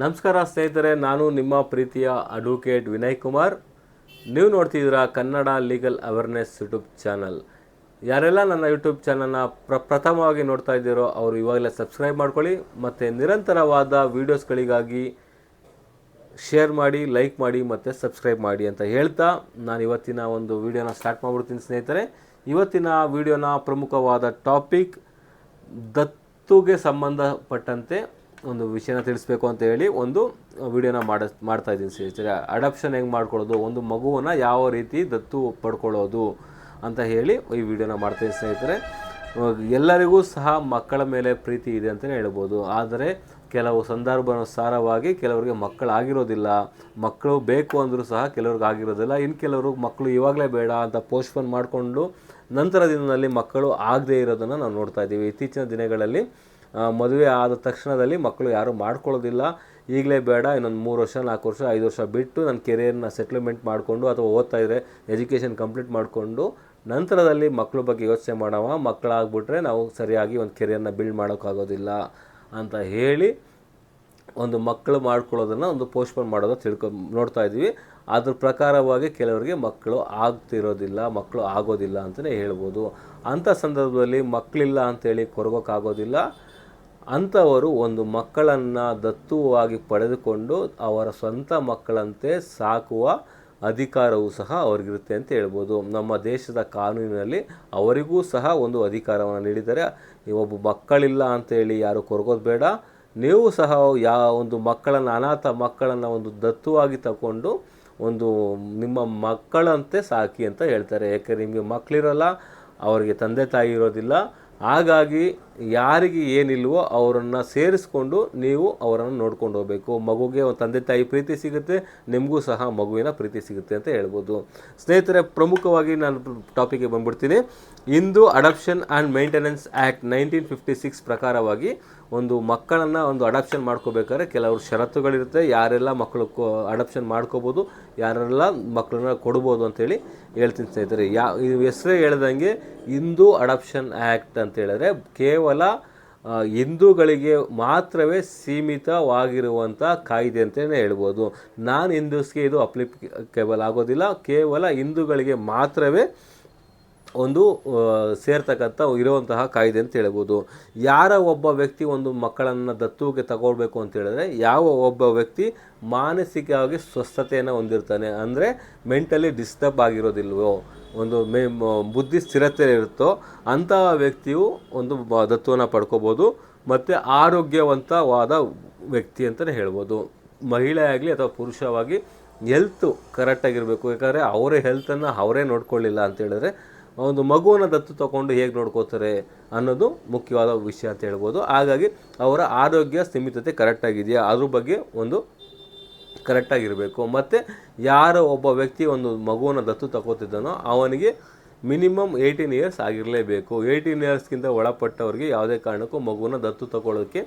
ನಮಸ್ಕಾರ ಸ್ನೇಹಿತರೆ, ನಾನು ನಿಮ್ಮ ಪ್ರೀತಿಯ ಅಡ್ವೊಕೇಟ್ ವಿನಯ್ ಕುಮಾರ್. ನೀವು ನೋಡ್ತಿದ್ದೀರಾ Kannada legal awareness YouTube channel. ಯಾರೆಲ್ಲ ನನ್ನ ಯೂಟ್ಯೂಬ್ ಚಾನಲ್ನ ಪ್ರ, ಪ್ರಥಮವಾಗಿ ನೋಡ್ತಾ ಇದ್ದೀರೋ ಅವರು ಇವಾಗಲೇ ಸಬ್ಸ್ಕ್ರೈಬ್ ಮಾಡ್ಕೊಳ್ಳಿ, ಮತ್ತು ನಿರಂತರವಾದ ವೀಡಿಯೋಸ್ಗಳಿಗಾಗಿ ಶೇರ್ ಮಾಡಿ, ಲೈಕ್ ಮಾಡಿ, ಮತ್ತು ಸಬ್ಸ್ಕ್ರೈಬ್ ಮಾಡಿ ಅಂತ ಹೇಳ್ತಾ ನಾನು ಇವತ್ತಿನ ಒಂದು ವೀಡಿಯೋನ ಸ್ಟಾರ್ಟ್ ಮಾಡಿಬಿಡ್ತೀನಿ ಸ್ನೇಹಿತರೆ. ಇವತ್ತಿನ ವಿಡಿಯೋನ ಪ್ರಮುಖವಾದ ಟಾಪಿಕ್ ದತ್ತುಗೆ ಸಂಬಂಧಪಟ್ಟಂತೆ ಒಂದು ವಿಷಯನ ತಿಳಿಸ್ಬೇಕು ಅಂತ ಹೇಳಿ ಒಂದು ವಿಡಿಯೋನ ಮಾಡ, ಮಾಡ್ತಾ ಇದ್ದೀನಿ ಸ್ನೇಹಿತರೆ ಅಡಾಪ್ಷನ್ ಹೆಂಗೆ ಮಾಡ್ಕೊಳ್ಳೋದು? ಒಂದು ಮಗುವನ್ನು ಯಾವ ರೀತಿ ದತ್ತು ಪಡ್ಕೊಳ್ಳೋದು ಅಂತ ಹೇಳಿ ಈ ವಿಡಿಯೋನ ಮಾಡ್ತೀನಿ ಸ್ನೇಹಿತರೆ. ಎಲ್ಲರಿಗೂ ಸಹ ಮಕ್ಕಳ ಮೇಲೆ ಪ್ರೀತಿ ಇದೆ ಅಂತಲೇ ಹೇಳ್ಬೋದು. ಆದರೆ ಕೆಲವು ಸಂದರ್ಭಾನುಸಾರವಾಗಿ ಕೆಲವರಿಗೆ ಮಕ್ಕಳಾಗಿರೋದಿಲ್ಲ ಮಕ್ಕಳು ಬೇಕು ಅಂದರೂ ಸಹ ಕೆಲವ್ರಿಗೆ ಆಗಿರೋದಿಲ್ಲ. ಇನ್ನು ಕೆಲವರು ಮಕ್ಕಳು ಇವಾಗಲೇ ಬೇಡ ಅಂತ ಪೋಸ್ಟ್ಪೋನ್ ಮಾಡಿಕೊಂಡು ನಂತರ ದಿನದಲ್ಲಿ ಮಕ್ಕಳು ಆಗದೇ ಇರೋದನ್ನು ನಾವು ನೋಡ್ತಾ ಇದ್ದೀವಿ. ಇತ್ತೀಚಿನ ದಿನಗಳಲ್ಲಿ ಮದುವೆ ಆದ ತಕ್ಷಣದಲ್ಲಿ ಮಕ್ಕಳು ಯಾರೂ ಮಾಡ್ಕೊಳ್ಳೋದಿಲ್ಲ. ಈಗಲೇ ಬೇಡ, ಇನ್ನೊಂದು ಮೂರು ವರ್ಷ, ನಾಲ್ಕು ವರ್ಷ, ಐದು ವರ್ಷ ಬಿಟ್ಟು ನನ್ನ ಕೆರಿಯರ್ನ ಸೆಟ್ಲ್ಮೆಂಟ್ ಮಾಡಿಕೊಂಡು ಅಥವಾ ಓದ್ತಾ ಇದ್ದರೆ ಎಜುಕೇಷನ್ ಕಂಪ್ಲೀಟ್ ಮಾಡಿಕೊಂಡು ನಂತರದಲ್ಲಿ ಮಕ್ಕಳ ಬಗ್ಗೆ ಯೋಚನೆ ಮಾಡವ. ಮಕ್ಕಳಾಗ್ಬಿಟ್ರೆ ನಾವು ಸರಿಯಾಗಿ ಒಂದು ಕೆರಿಯರ್ನ ಬಿಲ್ಡ್ ಮಾಡೋಕ್ಕಾಗೋದಿಲ್ಲ ಅಂತ ಹೇಳಿ ಒಂದು ಮಕ್ಕಳು ಮಾಡ್ಕೊಳ್ಳೋದನ್ನು ಒಂದು ಪೋಸ್ಟ್ಪೋನ್ ಮಾಡೋದು ತಿಳ್ಕೊ, ನೋಡ್ತಾ ಇದ್ದೀವಿ ಅದ್ರ ಪ್ರಕಾರವಾಗಿ ಕೆಲವರಿಗೆ ಮಕ್ಕಳು ಆಗ್ತಿರೋದಿಲ್ಲ, ಮಕ್ಕಳು ಆಗೋದಿಲ್ಲ ಅಂತಲೇ ಹೇಳ್ಬೋದು. ಅಂಥ ಸಂದರ್ಭದಲ್ಲಿ ಮಕ್ಕಳಿಲ್ಲ ಅಂತೇಳಿ ಕೊರಗೋಕ್ಕಾಗೋದಿಲ್ಲ. ಅಂಥವರು ಒಂದು ಮಕ್ಕಳನ್ನು ದತ್ತುವಾಗಿ ಪಡೆದುಕೊಂಡು ಅವರ ಸ್ವಂತ ಮಕ್ಕಳಂತೆ ಸಾಕುವ ಅಧಿಕಾರವೂ ಸಹ ಅವ್ರಿಗಿರುತ್ತೆ ಅಂತ ಹೇಳ್ಬೋದು. ನಮ್ಮ ದೇಶದ ಕಾನೂನಿನಲ್ಲಿ ಅವರಿಗೂ ಸಹ ಒಂದು ಅಧಿಕಾರವನ್ನು ನೀಡಿದರೆ ಒಬ್ಬ ಮಕ್ಕಳಿಲ್ಲ ಅಂತೇಳಿ ಯಾರು ಕೊರಗೋದು ಬೇಡ. ನೀವು ಸಹ ಯಾ ಒಂದು ಮಕ್ಕಳನ್ನು, ಅನಾಥ ಮಕ್ಕಳನ್ನು ಒಂದು ದತ್ತುವಾಗಿ ತಗೊಂಡು ಒಂದು ನಿಮ್ಮ ಮಕ್ಕಳಂತೆ ಸಾಕಿ ಅಂತ ಹೇಳ್ತಾರೆ. ಯಾಕೆ, ನಿಮಗೆ ಮಕ್ಕಳಿರಲ್ಲ ಅವರಿಗೆ ತಂದೆ ತಾಯಿ ಇರೋದಿಲ್ಲ. ಹಾಗಾಗಿ ಯಾರಿಗೆ ಏನಿಲ್ವೋ ಅವರನ್ನು ಸೇರಿಸ್ಕೊಂಡು ನೀವು ಅವರನ್ನು ನೋಡ್ಕೊಂಡು ಹೋಗಬೇಕು. ಮಗುಗೆ ಒಂದು ತಂದೆ ತಾಯಿ ಪ್ರೀತಿ ಸಿಗುತ್ತೆ, ನಿಮಗೂ ಸಹ ಮಗುವಿನ ಪ್ರೀತಿ ಸಿಗುತ್ತೆ ಅಂತ ಹೇಳ್ಬೋದು. ಸ್ನೇಹಿತರೆ, ಪ್ರಮುಖವಾಗಿ ನಾನು ಟಾಪಿಕ್ಗೆ ಬಂದ್ಬಿಡ್ತೀನಿ. ಇಂದು adoption and maintenance act nineteen fifty six ಪ್ರಕಾರವಾಗಿ ಒಂದು ಮಕ್ಕಳನ್ನು ಒಂದು ಅಡಾಪ್ಷನ್ ಮಾಡ್ಕೋಬೇಕಾದ್ರೆ ಕೆಲವರು ಷರತ್ತುಗಳಿರುತ್ತೆ. ಯಾರೆಲ್ಲ ಮಕ್ಕಳು ಅಡಾಪ್ಷನ್ ಮಾಡ್ಕೋಬೋದು, ಯಾರೆಲ್ಲ ಮಕ್ಕಳನ್ನ ಕೊಡ್ಬೋದು ಅಂತೇಳಿ ಹೇಳ್ತೀನಿ ಸ್ನೇಹಿತರೆ. ಯಾ ಹೆಸರೇ ಹೇಳ್ದಂಗೆ ಇಂದು ಅಡಾಪ್ಷನ್ ಆ್ಯಕ್ಟ್ ಅಂತ ಹೇಳಿದ್ರೆ ಕೇವಲ ಆ, ಹಿಂದೂಗಳಿಗೆ ಮಾತ್ರವೇ ಸೀಮಿತವಾಗಿರುವಂಥ ಕಾಯ್ದೆ ಅಂತಲೇ ಹೇಳ್ಬೋದು. ನಾನ್ ಹಿಂದೂಸ್ಗೆ ಇದು ಅಪ್ಲಿಕೇಬಲ್ ಆಗೋದಿಲ್ಲ. ಕೇವಲ ಹಿಂದೂಗಳಿಗೆ ಮಾತ್ರವೇ ಒಂದು ಸೇರ್ತಕ್ಕಂಥ ಇರುವಂತಹ ಕಾಯ್ದೆ ಅಂತ ಹೇಳ್ಬೋದು. ಯಾರ ಒಬ್ಬ ವ್ಯಕ್ತಿ ಒಂದು ಮಕ್ಕಳನ್ನು ದತ್ತುಗೆ ತಗೊಳ್ಬೇಕು ಅಂತ ಹೇಳಿದ್ರೆ ಯಾವ ಒಬ್ಬ ವ್ಯಕ್ತಿ ಮಾನಸಿಕವಾಗಿ ಸ್ವಸ್ಥತೆಯನ್ನು ಹೊಂದಿರ್ತಾನೆ ಅಂದರೆ ಮೆಂಟಲಿ ಡಿಸ್ಟರ್ಬ್ ಆಗಿರೋದಿಲ್ವೋ. ಒಂದು ಮೇ ಬುದ್ಧಿ ಸ್ಥಿರತೆ ಇರುತ್ತೋ ಅಂತಹ ವ್ಯಕ್ತಿಯು ಒಂದು ದತ್ತುವನ್ನು ಪಡ್ಕೋಬೋದು, ಮತ್ತು ಆರೋಗ್ಯವಂತವಾದ ವ್ಯಕ್ತಿ ಅಂತಲೇ ಹೇಳ್ಬೋದು. ಮಹಿಳೆ ಆಗಲಿ ಅಥವಾ ಪುರುಷವಾಗಿ ಹೆಲ್ತು ಕರೆಕ್ಟಾಗಿರಬೇಕು ಯಾಕಂದರೆ ಅವರೇ ಹೆಲ್ತನ್ನು ಅವರೇ ನೋಡ್ಕೊಳ್ಳಿಲ್ಲ ಅಂತ ಹೇಳಿದ್ರೆ ಒಂದು ಮಗುವನ್ನು ದತ್ತು ತಗೊಂಡು ಹೇಗೆ ನೋಡ್ಕೋತಾರೆ ಅನ್ನೋದು ಮುಖ್ಯವಾದ ವಿಷಯ ಅಂತ ಹೇಳ್ಬೋದು. ಹಾಗಾಗಿ ಅವರ ಆರೋಗ್ಯ, ಸ್ಥಿಮಿತತೆ ಕರೆಕ್ಟಾಗಿದೆಯಾ ಅದ್ರ ಬಗ್ಗೆ ಒಂದು ಕರೆಕ್ಟಾಗಿರಬೇಕು. ಮತ್ತು ಯಾರು ಒಬ್ಬ ವ್ಯಕ್ತಿ ಒಂದು ಮಗುವನ್ನು ದತ್ತು ತಗೋತಿದ್ದಾನೋ ಅವನಿಗೆ ಮಿನಿಮಮ್ ಏಯ್ಟೀನ್ ಇಯರ್ಸ್ ಆಗಿರಲೇಬೇಕು. ಏಯ್ಟೀನ್ ಇಯರ್ಸ್ಗಿಂತ ಒಳಪಟ್ಟವ್ರಿಗೆ ಯಾವುದೇ ಕಾರಣಕ್ಕೂ ಮಗುವನ್ನು ದತ್ತು ತಗೊಳ್ಳೋಕ್ಕೆ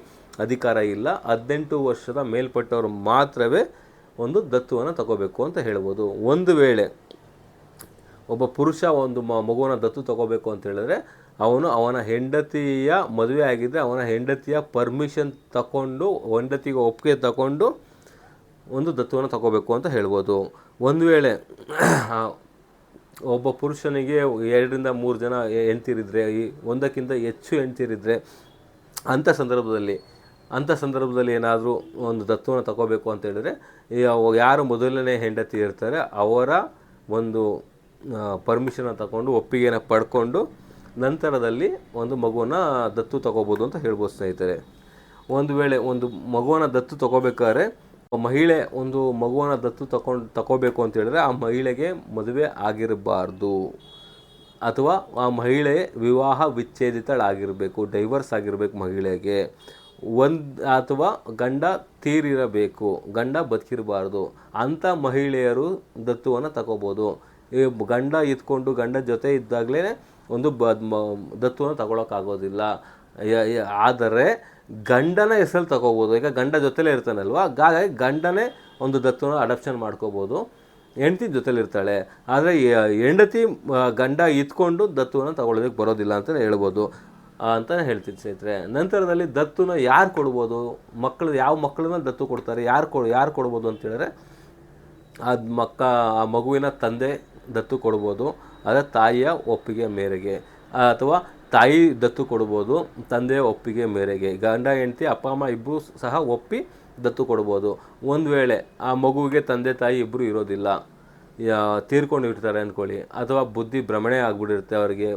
ಅಧಿಕಾರ ಇಲ್ಲ. ಹದಿನೆಂಟು ವರ್ಷದ ಮೇಲ್ಪಟ್ಟವರು ಮಾತ್ರವೇ ಒಂದು ದತ್ತುವನ್ನು ತಗೋಬೇಕು ಅಂತ ಹೇಳ್ಬೋದು. ಒಂದು ವೇಳೆ ಒಬ್ಬ ಪುರುಷ ಒಂದು ಮ, ಮಗುವನ್ನು ದತ್ತು ತಗೋಬೇಕು ಅಂತ ಹೇಳಿದ್ರೆ ಅವನು ಅವನ ಹೆಂಡತಿಯ ಮದುವೆ ಆಗಿದ್ದರೆ ಅವನ ಹೆಂಡತಿಯ ಪರ್ಮಿಷನ್ ತಗೊಂಡು, ಹೆಂಡತಿಗೆ ಒಪ್ಪಿಗೆ ತಗೊಂಡು ಒಂದು ದತ್ತುವನ್ನು ತಗೋಬೇಕು ಅಂತ ಹೇಳ್ಬೋದು. ಒಂದು ವೇಳೆ ಒಬ್ಬ ಪುರುಷನಿಗೆ ಎರಡರಿಂದ ಮೂರು ಜನ ಹೆಂಡ್ತಿರಿದ್ರೆ, ಈ ಒಂದಕ್ಕಿಂತ ಹೆಚ್ಚು ಹೆಂಡ್ತಿರಿದ್ರೆ ಅಂಥ ಸಂದರ್ಭದಲ್ಲಿ ಅಂಥ ಸಂದರ್ಭದಲ್ಲಿ ಏನಾದರೂ ಒಂದು ದತ್ತುವನ್ನು ತಗೋಬೇಕು ಅಂತ ಹೇಳಿದ್ರೆ ಯಾರು ಮೊದಲನೇ ಹೆಂಡತಿ ಇರ್ತಾರೆ, ಅವರ ಒಂದು ಪರ್ಮಿಷನ್ ತಗೊಂಡು ಒಪ್ಪಿಗೆನ ಪಡ್ಕೊಂಡು, ನಂತರದಲ್ಲಿ ಒಂದು ಮಗುವನ್ನು ದತ್ತು ತಗೋಬೋದು ಅಂತ ಹೇಳ್ಬೋದು ಸ್ನೇಹಿತರೆ. ಒಂದು ವೇಳೆ ಒಂದು ಮಗುವನ್ನು ದತ್ತು ತಗೋಬೇಕಾದ್ರೆ ಮಹಿಳೆ ಒಂದು ಮಗುವನ್ನು ದತ್ತು ತಕೊಂಡು ತಗೋಬೇಕು ಅಂತ ಹೇಳಿದ್ರೆ ಆ ಮಹಿಳೆಗೆ ಮದುವೆ ಆಗಿರಬಾರ್ದು. ಅಥವಾ ಆ ಮಹಿಳೆ ವಿವಾಹ ವಿಚ್ಛೇದಿತಳಾಗಿರಬೇಕು, ಡೈವರ್ಸ್ ಆಗಿರಬೇಕು ಮಹಿಳೆಗೆ. ಒಂದು ಅಥವಾ ಗಂಡ ತೀರಿರಬೇಕು, ಗಂಡ ಬದುಕಿರಬಾರ್ದು. ಅಂಥ ಮಹಿಳೆಯರು ದತ್ತುವನ್ನು ತಗೋಬೋದು ಈ ಗಂಡ ಇದ್ಕೊಂಡು, ಗಂಡ ಜೊತೆ ಇದ್ದಾಗಲೇ ಒಂದು ಬ ದತ್ತುವನ್ನು ತಗೊಳಕ್ಕಾಗೋದಿಲ್ಲ. ಆದರೆ ಗಂಡನ ಹೆಸರಲ್ಲಿ ತಗೋಬೋದು. ಈಗ ಗಂಡ ಜೊತೆಲೇ ಇರ್ತಾನಲ್ವ? ಹಾಗಾಗಿ ಗಂಡನೇ ಒಂದು ದತ್ತುನ ಅಡಾಪ್ಷನ್ ಮಾಡ್ಕೋಬೋದು. ಹೆಂಡತಿ ಜೊತೆಲಿ ಇರ್ತಾಳೆ. ಆದರೆ ಹೆಂಡತಿ ಗಂಡ ಇದ್ಕೊಂಡು ದತ್ತುವನ್ನು ತಗೊಳ್ಳೋದಕ್ಕೆ ಬರೋದಿಲ್ಲ ಅಂತಲೇ ಹೇಳ್ಬೋದು. ಅಂತ ಹೇಳ್ತೀನಿ ಸ್ನೇಹಿತರೆ. ನಂತರದಲ್ಲಿ ದತ್ತುನ ಯಾರು ಕೊಡ್ಬೋದು? ಮಕ್ಕಳು ಯಾವ ಮಕ್ಕಳನ್ನ ದತ್ತು ಕೊಡ್ತಾರೆ? ಯಾರು ಕೊ, ಯಾರು ಕೊಡ್ಬೋದು ಅಂತ ಹೇಳಿದ್ರೆ, ಅದು ಮಕ್ಕ, ಆ ಮಗುವಿನ ತಂದೆ ದತ್ತು ಕೊಡ್ಬೋದು. ಅದೇ ತಾಯಿಯ ಒಪ್ಪಿಗೆ ಮೇರೆಗೆ. ಅಥವಾ ತಾಯಿ ದತ್ತು ಕೊಡ್ಬೋದು, ತಂದೆ ಒಪ್ಪಿಗೆ ಮೇರೆಗೆ. ಗಂಡ, ಹೆಂಡತಿ, ಅಪ್ಪ, ಅಮ್ಮ ಇಬ್ಬರು ಸಹ ಒಪ್ಪಿ ದತ್ತು ಕೊಡ್ಬೋದು. ಒಂದು ವೇಳೆ ಆ ಮಗುವಿಗೆ ತಂದೆ, ತಾಯಿ ಇಬ್ಬರು ಇರೋದಿಲ್ಲ ತೀರ್ಕೊಂಡು ಇರ್ತಾರೆ ಅಂದ್ಕೊಳ್ಳಿ ಅಥವಾ ಬುದ್ಧಿ ಭ್ರಮಣೆ ಆಗ್ಬಿಟ್ಟಿರುತ್ತೆ ಅವರಿಗೆ,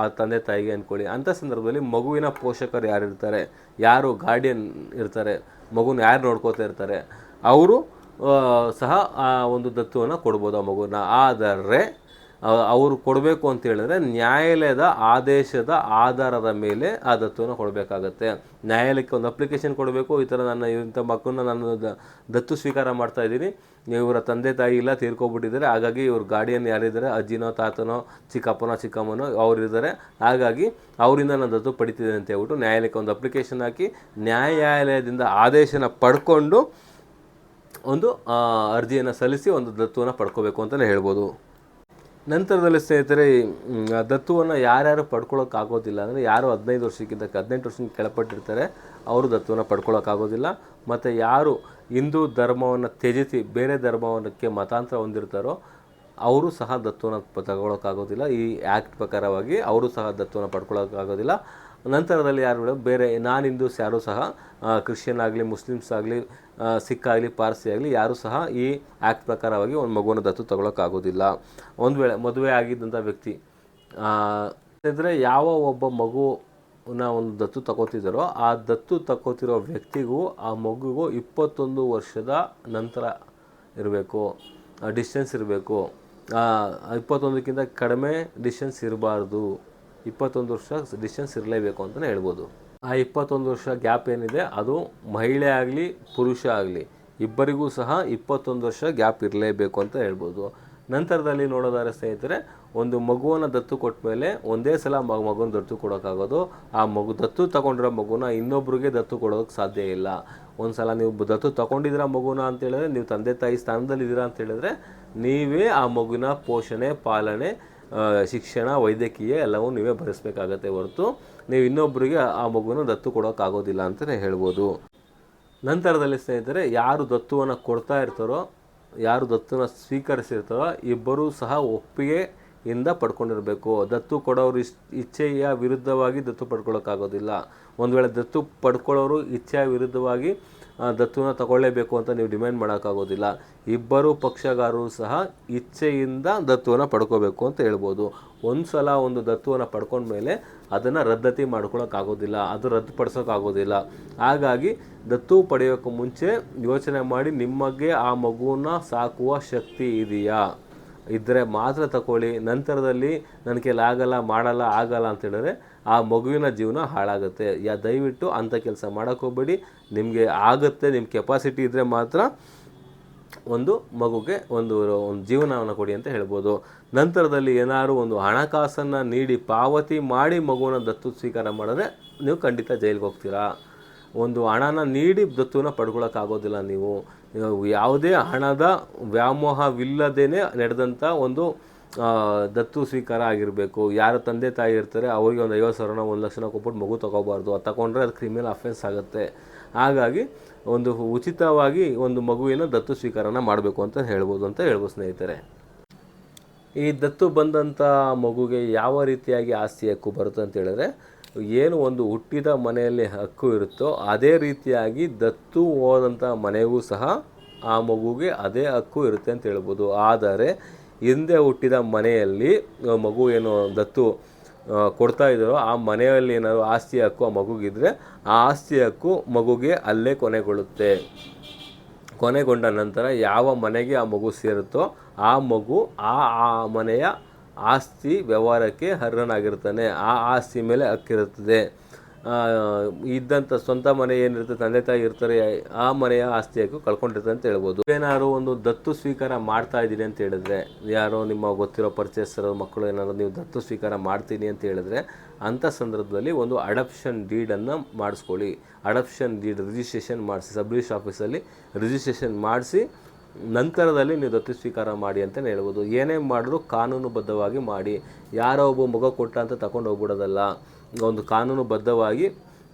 ಆ ತಂದೆ, ತಾಯಿಗೆ ಅಂದ್ಕೊಳ್ಳಿ ಅಂಥ ಸಂದರ್ಭದಲ್ಲಿ ಮಗುವಿನ ಪೋಷಕರು ಯಾರು ಇರ್ತಾರೆ? ಯಾರು ಗಾರ್ಡಿಯನ್ ಇರ್ತಾರೆ? ಮಗುನ ಯಾರು ನೋಡ್ಕೋತಾ ಇರ್ತಾರೆ? ಅವರು ಸಹ ಆ ಒಂದು ದತ್ತುವನ್ನು ಕೊಡ್ಬೋದು ಆ ಮಗುನ. ಆದರೆ ಅವರು ಕೊಡಬೇಕು ಅಂತ ಹೇಳಿದ್ರೆ ನ್ಯಾಯಾಲಯದ ಆದೇಶದ ಆಧಾರದ ಮೇಲೆ ಆ ದತ್ತುವನ್ನು ಕೊಡಬೇಕಾಗತ್ತೆ. ನ್ಯಾಯಾಲಯಕ್ಕೆ ಒಂದು ಅಪ್ಲಿಕೇಶನ್ ಕೊಡಬೇಕು. ಈ ಥರ ನನ್ನ ಇಂಥ ಮಕ್ಕಳನ್ನ ನಾನು ದತ್ತು ಸ್ವೀಕಾರ ಮಾಡ್ತಾ ಇದ್ದೀನಿ. ಇವರ ತಂದೆ ತಾಯಿ ಇಲ್ಲ, ತೀರ್ಕೊಬಿಟ್ಟಿದ್ದಾರೆ. ಹಾಗಾಗಿ ಇವ್ರ ಗಾಡಿಯನ್ನು ಯಾರಿದ್ದಾರೆ? ಅಜ್ಜಿನೋ, ತಾತನೋ, ಚಿಕ್ಕಪ್ಪನೋ, ಚಿಕ್ಕಮ್ಮನೋ ಅವರಿದ್ದಾರೆ. ಹಾಗಾಗಿ ಅವರಿಂದ ನಾನು ದತ್ತು ಪಡಿತಿದ್ದೇನೆ ಅಂತ ಹೇಳ್ಬಿಟ್ಟು ನ್ಯಾಯಾಲಯಕ್ಕೆ ಒಂದು ಅಪ್ಲಿಕೇಶನ್ ಹಾಕಿ ನ್ಯಾಯಾಲಯದಿಂದ ಆದೇಶನ ಪಡ್ಕೊಂಡು ಒಂದು ಅರ್ಜಿಯನ್ನು ಸಲ್ಲಿಸಿ ಒಂದು ದತ್ತುವನ್ನು ಪಡ್ಕೋಬೇಕು ಅಂತಲೇ ಹೇಳ್ಬೋದು. ನಂತರದಲ್ಲಿ ಸ್ನೇಹಿತರೆ ದತ್ತುವನ್ನು ಯಾರ್ಯಾರು ಪಡ್ಕೊಳ್ಳೋಕ್ಕಾಗೋದಿಲ್ಲ ಅಂದರೆ ಯಾರು ಹದಿನೈದು ವರ್ಷಕ್ಕಿಂತ ಹದಿನೆಂಟು ವರ್ಷಕ್ಕೆ ಕೆಳಪಟ್ಟಿರ್ತಾರೆ, ಅವರು ದತ್ತುವನ್ನು ಪಡ್ಕೊಳ್ಳೋಕ್ಕಾಗೋದಿಲ್ಲ ಮತ್ತು ಯಾರು ಹಿಂದೂ ಧರ್ಮವನ್ನು ತ್ಯಜಿಸಿ ಬೇರೆ ಧರ್ಮವನ್ನಕ್ಕೆ ಮತಾಂತರ ಹೊಂದಿರ್ತಾರೋ, ಅವರು ಸಹ ದತ್ತುವನ್ನು ತಗೊಳ್ಳೋಕ್ಕಾಗೋದಿಲ್ಲ ಈ ಆ್ಯಕ್ಟ್ ಪ್ರಕಾರವಾಗಿ ಅವರು ಸಹ ದತ್ತುವನ್ನು ಪಡ್ಕೊಳ್ಳೋಕ್ಕಾಗೋದಿಲ್ಲ ನಂತರದಲ್ಲಿ ಯಾರು ಬೇರೆ ನಾನ್ ಹಿಂದೂಸ್ ಯಾರೂ ಸಹ ಕ್ರಿಶ್ಚಿಯನ್ ಆಗಲಿ ಮುಸ್ಲಿಮ್ಸ್ ಆಗಲಿ ಸಿಖ್ ಆಗಲಿ, ಪಾರ್ಸಿ ಆಗಲಿ ಯಾರೂ ಸಹ ಈ ಆ್ಯಕ್ಟ್ ಪ್ರಕಾರವಾಗಿ ಒಂದು ಮಗುವನ್ನು ದತ್ತು ತಗೊಳ್ಳೋಕ್ಕಾಗೋದಿಲ್ಲ ಒಂದು ವೇಳೆ ಮದುವೆ ಆಗಿದ್ದಂಥ ವ್ಯಕ್ತಿ ಅಂದರೆ ಯಾವ ಒಬ್ಬ ಮಗುನ ಒಂದು ದತ್ತು ತಗೋತಿದ್ದಾರೋ, ಆ ದತ್ತು ತಗೋತಿರೋ ವ್ಯಕ್ತಿಗೂ, ಆ ಮಗುಗೂ ಇಪ್ಪತ್ತೊಂದು ವರ್ಷದ ನಂತರ ಇರಬೇಕು ಡಿಸ್ಟೆನ್ಸ್ ಇರಬೇಕು. ಇಪ್ಪತ್ತೊಂದಕ್ಕಿಂತ ಕಡಿಮೆ ಡಿಸ್ಟೆನ್ಸ್ ಇರಬಾರ್ದು. ಇಪ್ಪತ್ತೊಂದು ವರ್ಷ ಡಿಸ್ಟೆನ್ಸ್ ಇರಲೇಬೇಕು ಅಂತಲೇ ಹೇಳ್ಬೋದು. ಆ ಇಪ್ಪತ್ತೊಂದು ವರ್ಷ ಗ್ಯಾಪ್ ಏನಿದೆ, ಅದು ಮಹಿಳೆ ಆಗಲಿ, ಪುರುಷ ಆಗಲಿ, ಇಬ್ಬರಿಗೂ ಸಹ ಇಪ್ಪತ್ತೊಂದು ವರ್ಷ ಗ್ಯಾಪ್ ಇರಲೇಬೇಕು ಅಂತ ಹೇಳ್ಬೋದು. ನಂತರದಲ್ಲಿ ನೋಡೋದಾದ್ರೆ ಸ್ನೇಹಿತರೆ, ಒಂದು ಮಗುವನ್ನು ದತ್ತು ಕೊಟ್ಟ ಮೇಲೆ ಒಂದೇ ಸಲ ಮಗು ಮಗುನ ದತ್ತು ಕೊಡೋಕ್ಕಾಗೋದು, ಆ ಮಗು ದತ್ತು ತಗೊಂಡಿರೋ ಮಗುನ ಇನ್ನೊಬ್ರಿಗೆ ದತ್ತು ಕೊಡೋಕ್ಕೆ ಸಾಧ್ಯ ಇಲ್ಲ. ಒಂದು ಸಲ ನೀವು ದತ್ತು ತಗೊಂಡಿದ್ದೀರಾ ಮಗುನ ಅಂತ ಹೇಳಿದ್ರೆ, ನೀವು ತಂದೆ ತಾಯಿ ಸ್ಥಾನದಲ್ಲಿ ಇದ್ದೀರಾ ಅಂತ ಹೇಳಿದ್ರೆ, ನೀವೇ ಆ ಮಗುವಿನ ಪೋಷಣೆ, ಪಾಲನೆ ಶಿಕ್ಷಣ, ವೈದ್ಯಕೀಯ ಎಲ್ಲವೂ ನೀವೇ ಭರಿಸಬೇಕಾಗತ್ತೆ ಹೊರತು ನೀವು ಇನ್ನೊಬ್ಬರಿಗೆ ಆ ಮಗುವನ್ನು ದತ್ತು ಕೊಡೋಕ್ಕಾಗೋದಿಲ್ಲ ಅಂತಲೇ ಹೇಳ್ಬೋದು. ನಂತರದಲ್ಲಿ ಸ್ನೇಹಿತರೆ, ಯಾರು ದತ್ತುವನ್ನು ಕೊಡ್ತಾ ಇರ್ತಾರೋ, ಯಾರು ದತ್ತುನ ಸ್ವೀಕರಿಸಿರ್ತಾರೋ, ಇಬ್ಬರೂ ಸಹ ಒಪ್ಪಿಗೆ ಇಂದ ಪಡ್ಕೊಂಡಿರಬೇಕು. ದತ್ತು ಕೊಡೋರು ಇಚ್ಛೆಯ ವಿರುದ್ಧವಾಗಿ ದತ್ತು ಪಡ್ಕೊಳ್ಳೋಕ್ಕಾಗೋದಿಲ್ಲ. ಒಂದು ವೇಳೆ ದತ್ತು ಪಡ್ಕೊಳ್ಳೋರು ಇಚ್ಛೆಯ ವಿರುದ್ಧವಾಗಿ ದತ್ತುನ ತಗೊಳ್ಳೇಬೇಕು ಅಂತ ನೀವು ಡಿಮ್ಯಾಂಡ್ ಮಾಡೋಕ್ಕಾಗೋದಿಲ್ಲ. ಇಬ್ಬರು ಪಕ್ಷಗಾರರು ಸಹ ಇಚ್ಛೆಯಿಂದ ದತ್ತುವನ್ನು ಪಡ್ಕೋಬೇಕು ಅಂತ ಹೇಳ್ಬೋದು. ಒಂದು ಸಲ ಒಂದು ದತ್ತುವನ್ನು ಪಡ್ಕೊಂಡ್ಮೇಲೆ ಅದನ್ನು ರದ್ದತಿ ಮಾಡ್ಕೊಳೋಕ್ಕಾಗೋದಿಲ್ಲ, ಅದು ರದ್ದುಪಡಿಸೋಕ್ಕಾಗೋದಿಲ್ಲ. ಹಾಗಾಗಿ ದತ್ತು ಪಡೆಯೋಕ್ಕೂ ಮುಂಚೆ ಯೋಚನೆ ಮಾಡಿ ನಿಮಗೆ ಆ ಮಗುವನ್ನ ಸಾಕುವ ಶಕ್ತಿ ಇದೆಯಾ? ಇದ್ದರೆ ಮಾತ್ರ ತಗೊಳ್ಳಿ ನಂತರದಲ್ಲಿ ಕೈಲಿ ಆಗಲ್ಲ, ಮಾಡಲ್ಲ, ಆಗಲ್ಲ ಅಂತ ಹೇಳಿದ್ರೆ ಆ ಮಗುವಿನ ಜೀವನ ಹಾಳಾಗುತ್ತೆ. ಯಾ ದಯವಿಟ್ಟು ಅಂಥ ಕೆಲಸ ಮಾಡೋಕ್ಕೆ ಹೋಗಬೇಡಿ. ನಿಮಗೆ ಆಗುತ್ತೆ ನಿಮ್ಮ ಕೆಪಾಸಿಟಿ ಇದ್ದರೆ ಮಾತ್ರ ಒಂದು ಮಗುಗೆ ಒಂದು ಒಂದು ಜೀವನವನ್ನು ಕೊಡಿ ಅಂತ ಹೇಳ್ಬೋದು. ನಂತರದಲ್ಲಿ ಏನಾದರೂ ಒಂದು ಹಣಕಾಸನ್ನು ನೀಡಿ ಪಾವತಿ ಮಾಡಿ ಮಗುವನ್ನ ದತ್ತು ಸ್ವೀಕಾರ ಮಾಡಿದ್ರೆ ನೀವು ಖಂಡಿತ ಜೈಲಿಗೆ ಹೋಗ್ತೀರಾ. ಒಂದು ಹಣನ ನೀಡಿ ದತ್ತುನ ಪಡ್ಕೊಳ್ಳೋಕ್ಕಾಗೋದಿಲ್ಲ ನೀವು. ಯಾವುದೇ ಹಣದ ವ್ಯಾಮೋಹವಿಲ್ಲದೇ ನಡೆದಂಥ ಒಂದು ದತ್ತು ಸ್ವೀಕಾರ ಆಗಿರಬೇಕು. ಯಾರ ತಂದೆ ತಾಯಿ ಇರ್ತಾರೆ, ಅವರಿಗೆ ಒಂದು ಐವತ್ತು ಸಾವಿರನ, ಒಂದು ಲಕ್ಷನ ಕೊಟ್ಬಿಟ್ಟು ಮಗು ತಗೋಬಾರ್ದು. ಅದು ತಗೊಂಡ್ರೆ ಅದು ಕ್ರಿಮಿನಲ್ ಅಫೆನ್ಸ್ ಆಗುತ್ತೆ. ಹಾಗಾಗಿ ಒಂದು ಉಚಿತವಾಗಿ ಒಂದು ಮಗುವಿನ ದತ್ತು ಸ್ವೀಕಾರನ ಮಾಡಬೇಕು ಅಂತ ಹೇಳ್ಬೋದು ಅಂತ ಹೇಳ್ಬೋದು ಸ್ನೇಹಿತರೆ. ಈ ದತ್ತು ಬಂದಂಥ ಮಗುಗೆ ಯಾವ ರೀತಿಯಾಗಿ ಆಸ್ತಿ ಹಕ್ಕು ಬರುತ್ತೆ ಅಂತ ಹೇಳಿದ್ರೆ, ಏನು ಒಂದು ಹುಟ್ಟಿದ ಮನೆಯಲ್ಲಿ ಹಕ್ಕು ಇರುತ್ತೋ ಅದೇ ರೀತಿಯಾಗಿ ದತ್ತು ಹೋದಂಥ ಮನೆಗೂ ಸಹ ಆ ಮಗುಗೆ ಅದೇ ಹಕ್ಕು ಇರುತ್ತೆ ಅಂತ ಹೇಳ್ಬೋದು. ಆದರೆ ಹಿಂದೆ ಹುಟ್ಟಿದ ಮನೆಯಲ್ಲಿ ಮಗು ಏನು ದತ್ತು ಕೊಡ್ತಾ ಇದ್ದಾರೋ ಆ ಮನೆಯಲ್ಲಿ ಏನಾದ್ರು ಆಸ್ತಿ ಹಕ್ಕು ಆ ಮಗುಗಿದ್ರೆ, ಆ ಆಸ್ತಿ ಹಕ್ಕು ಮಗುಗೆ ಅಲ್ಲೇ ಕೊನೆಗೊಳ್ಳುತ್ತೆ. ಕೊನೆಗೊಂಡ ನಂತರ ಯಾವ ಮನೆಗೆ ಆ ಮಗು ಸೇರುತ್ತೋ, ಆ ಮಗು ಆ ಆ ಮನೆಯ ಆಸ್ತಿ ವ್ಯವಹಾರಕ್ಕೆ ಅರ್ಹನಾಗಿರ್ತಾನೆ. ಆ ಆಸ್ತಿ ಮೇಲೆ ಹಕ್ಕಿರುತ್ತದೆ. ಇದ್ದಂಥ ಸ್ವಂತ ಮನೆ ಏನಿರುತ್ತೆ, ತಂದೆ ತಾಯಿ ಇರ್ತಾರೆ, ಆ ಮನೆಯ ಆಸ್ತಿ ಹಕ್ಕು ಕಳ್ಕೊಂಡಿರ್ತಾರೆ ಅಂತ ಹೇಳ್ಬೋದು. ಏನಾದ್ರು ಒಂದು ದತ್ತು ಸ್ವೀಕಾರ ಮಾಡ್ತಾ ಇದ್ದೀನಿ ಅಂತ ಹೇಳಿದ್ರೆ, ಯಾರೋ ನಿಮ್ಮ ಗೊತ್ತಿರೋ ಪರಿಚಯಸ್ಥರ, ಮಕ್ಕಳು ಏನಾದ್ರು ನೀವು ದತ್ತು ಸ್ವೀಕಾರ ಮಾಡ್ತೀನಿ ಅಂತ ಹೇಳಿದ್ರೆ ಅಂಥ ಸಂದರ್ಭದಲ್ಲಿ ಒಂದು ಅಡಪ್ಷನ್ ಡೀಡನ್ನು ಮಾಡಿಸ್ಕೊಳ್ಳಿ. ಅಡಪ್ಷನ್ ಡೀಡ್ ರಿಜಿಸ್ಟ್ರೇಷನ್ ಮಾಡಿಸಿ ಸಬ್ ಆಫೀಸಲ್ಲಿ ರಿಜಿಸ್ಟ್ರೇಷನ್ ಮಾಡಿಸಿ, ನಂತರದಲ್ಲಿ ನೀವು ದತ್ತು ಸ್ವೀಕಾರ ಮಾಡಿ ಅಂತಲೇ ಹೇಳ್ಬೋದು. ಏನೇ ಮಾಡಿದ್ರು ಕಾನೂನುಬದ್ಧವಾಗಿ ಮಾಡಿ. ಯಾರೋ ಒಬ್ಬ ಮಗ ಕೊಟ್ಟ ಅಂತ ತಗೊಂಡು ಹೋಗ್ಬಿಡೋದಲ್ಲ. ಒಂದು ಕಾನೂನುಬದ್ಧವಾಗಿ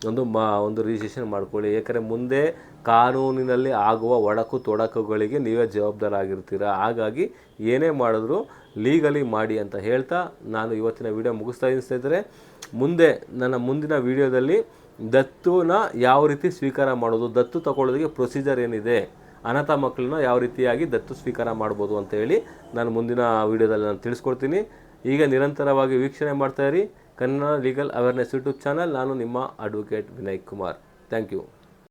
ಒಂದು ಮಾ, ಒಂದು ರಿಜಿಸ್ಟ್ರೇಷನ್ ಮಾಡ್ಕೊಳ್ಳಿ. ಏಕೆಂದರೆ ಮುಂದೆ ಕಾನೂನಿನಲ್ಲಿ ಆಗುವ ಒಡಕು ತೊಡಕುಗಳಿಗೆ ನೀವೇ ಜವಾಬ್ದಾರಾಗಿರ್ತೀರ? ಹಾಗಾಗಿ ಏನೇ ಮಾಡಿದ್ರು ಲೀಗಲಿ ಮಾಡಿ ಅಂತ ಹೇಳ್ತಾ ನಾನು ಇವತ್ತಿನ ವಿಡಿಯೋ ಮುಗಿಸ್ತಾ ಇದ್ದೀನಿ ಸ್ನೇಹಿತರೆ. ಮುಂದೆ ನನ್ನ ಮುಂದಿನ ವಿಡಿಯೋದಲ್ಲಿ ದತ್ತುನ ಯಾವ ರೀತಿ ಸ್ವೀಕಾರ ಮಾಡೋದು, ದತ್ತು ತಗೊಳ್ಳೋದಕ್ಕೆ ಪ್ರೊಸೀಜರ್ ಏನಿದೆ, ಅನಾಥ ಮಕ್ಕಳನ್ನ ಯಾವ ರೀತಿಯಾಗಿ ದತ್ತು ಸ್ವೀಕಾರ ಮಾಡ್ಬೋದು ಅಂತ ಹೇಳಿ ನಾನು ಮುಂದಿನ ವಿಡಿಯೋದಲ್ಲಿ ನಾನು ತಿಳಿಸ್ಕೊಡ್ತೀನಿ. ಈಗ ನಿರಂತರವಾಗಿ ವೀಕ್ಷಣೆ ಮಾಡ್ತಾ ಇರಿ. Kannada legal awareness YouTube channel. ನಾನು ನಿಮ್ಮ advocate Vinay Kumar. Thank you.